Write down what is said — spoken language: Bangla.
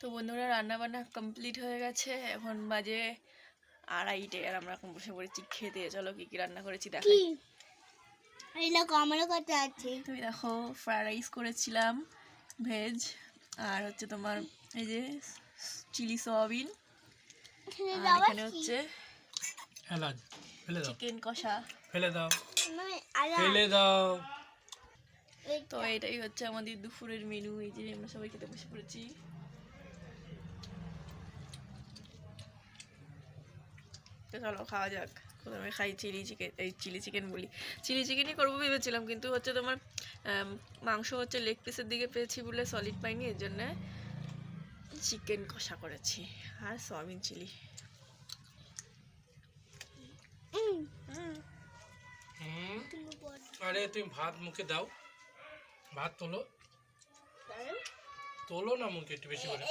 তো বন্ধুরা রান্না বান্না কমপ্লিট হয়ে গেছে। এখন বাজে আড়াইটে আর আমরা এখন বসে পড়েছি খেতে। চলো কি কি রান্না করেছি দেখাই। কি? এই দেখো আমারও কথা আছে। তুমি দেখো ফ্রাইড রাইস করেছিলাম ভেজ আর হচ্ছে তোমার এই যে চিলি সয়াবিন আর এখানে হচ্ছে ফেলে দাও। চিকেন কষা। ফেলে দাও। মানে ফেলে দাও। তো এটাই হচ্ছে আমাদের দুপুরের মেনু এই যে আমরা সবাই খেতে বসে পড়েছি। তো চলো খাওয়া যাক প্রথমে খাই চিলি চিকেন এই চিলি চিকেন বলি চিলি চিকেনই করব ভেবেছিলাম কিন্তু হচ্ছে তোমার মাংস হচ্ছে লেগ পিসের দিকে পেয়েছি বলে সলিড পাইনি এর জন্যে চিকেন কষা করেছি আর সয়াবিন চিলি। আরে তুমি ভাত মুখে দাও ভাত তোলো তোলো না মুখে একটু বেশি করে